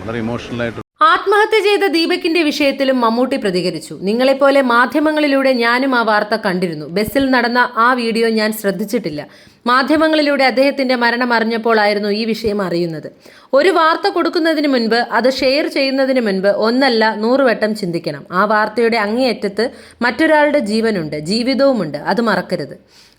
വളരെ ഇമോഷണലായിട്ട് ആത്മഹത്യ ചെയ്ത ദീപകിന്റെ വിഷയത്തിലും മമ്മൂട്ടി പ്രതികരിച്ചു. നിങ്ങളെപ്പോലെ മാധ്യമങ്ങളിലൂടെ ഞാനും ആ വാർത്ത കണ്ടിരുന്നു. ബസ്സിൽ നടന്ന ആ വീഡിയോ ഞാൻ ശ്രദ്ധിച്ചിട്ടില്ല. മാധ്യമങ്ങളിലൂടെ അദ്ദേഹത്തിന്റെ മരണം അറിഞ്ഞപ്പോഴായിരുന്നു ഈ വിഷയം അറിയുന്നത്. ഒരു വാർത്ത കൊടുക്കുന്നതിന് മുൻപ് അത് ഷെയർ ചെയ്യുന്നതിന് മുൻപ് ഒന്നല്ല നൂറുവട്ടം ചിന്തിക്കണം. ആ വാർത്തയുടെ അങ്ങേയറ്റത്ത് മറ്റൊരാളുടെ ജീവനുണ്ട് ജീവിതവുമുണ്ട് അത് മറക്കരുത്.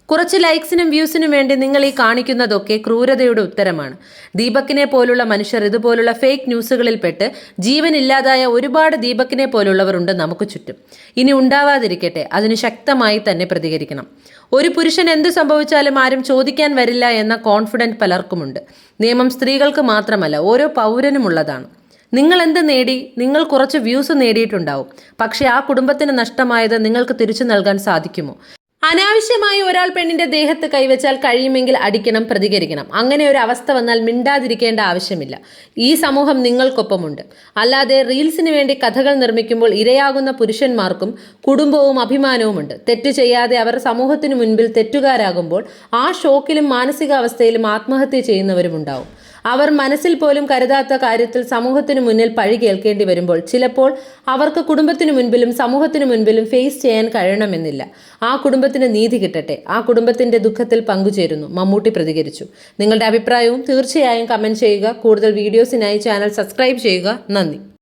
കുറച്ച് ലൈക്സിനും വ്യൂസിനും വേണ്ടി നിങ്ങൾ ഈ കാണിക്കുന്നതൊക്കെ ക്രൂരതയുടെ ഉത്തരമാണ്. ദീപക്കിനെ പോലുള്ള മനുഷ്യർ ഇതുപോലുള്ള ഫേക്ക് ന്യൂസുകളിൽപ്പെട്ട് ജീവനില്ലാതായ ഒരുപാട് ദീപക്കിനെ പോലുള്ളവരുണ്ട് നമുക്ക് ചുറ്റും. ഇനി ഉണ്ടാവാതിരിക്കട്ടെ അതിന് ശക്തമായി തന്നെ പ്രതികരിക്കണം. ഒരു പുരുഷൻ എന്ത് സംഭവിച്ചാലും ആരും ചോദിക്കാൻ വരില്ല എന്ന കോൺഫിഡന്റ് പലർക്കുമുണ്ട്. നിയമം സ്ത്രീകൾക്ക് മാത്രമല്ല ഓരോ പൗരനുമുള്ളതാണ്. നിങ്ങൾ എന്ത് നേടി? നിങ്ങൾ കുറച്ച് വ്യൂസ് നേടിയിട്ടുണ്ടാവും. പക്ഷേ ആ കുടുംബത്തിന് നഷ്ടമായത് നിങ്ങൾക്ക് തിരിച്ചു നൽകാൻ സാധിക്കുമോ? അനാവശ്യമായി ഒരാൾ പെണ്ണിന്റെ ദേഹത്ത് കൈവച്ചാൽ കഴിയുമെങ്കിൽ അടിക്കണം പ്രതികരിക്കണം. അങ്ങനെ ഒരു അവസ്ഥ വന്നാൽ മിണ്ടാതിരിക്കേണ്ട ആവശ്യമില്ല. ഈ സമൂഹം നിങ്ങൾക്കൊപ്പമുണ്ട്. അല്ലാതെ റീൽസിന് വേണ്ടി കഥകൾ നിർമ്മിക്കുമ്പോൾ ഇരയാകുന്ന പുരുഷന്മാർക്കും കുടുംബവും അഭിമാനവുമുണ്ട്. തെറ്റ് ചെയ്യാതെ അവർ സമൂഹത്തിന് മുൻപിൽ തെറ്റുകാരാകുമ്പോൾ ആ ഷോക്കിലും മാനസികാവസ്ഥയിലും ആത്മഹത്യ ചെയ്യുന്നവരുമുണ്ടാവും. അവർ മനസ്സിൽ പോലും കരുതാത്ത കാര്യത്തിൽ സമൂഹത്തിന് മുന്നിൽ പഴി കേൾക്കേണ്ടി വരുമ്പോൾ ചിലപ്പോൾ അവർക്ക് കുടുംബത്തിനു മുൻപിലും സമൂഹത്തിനു മുൻപിലും ഫേസ് ചെയ്യാൻ കഴിയണമെന്നില്ല. ആ കുടുംബത്തിന് നീതി കിട്ടട്ടെ. ആ കുടുംബത്തിന്റെ ദുഃഖത്തിൽ പങ്കുചേരുന്നു. മമ്മൂട്ടി പ്രതികരിച്ചു. നിങ്ങളുടെ അഭിപ്രായവും തീർച്ചയായും കമന്റ് ചെയ്യുക. കൂടുതൽ വീഡിയോസിനായി ചാനൽ സബ്സ്ക്രൈബ് ചെയ്യുക. നന്ദി.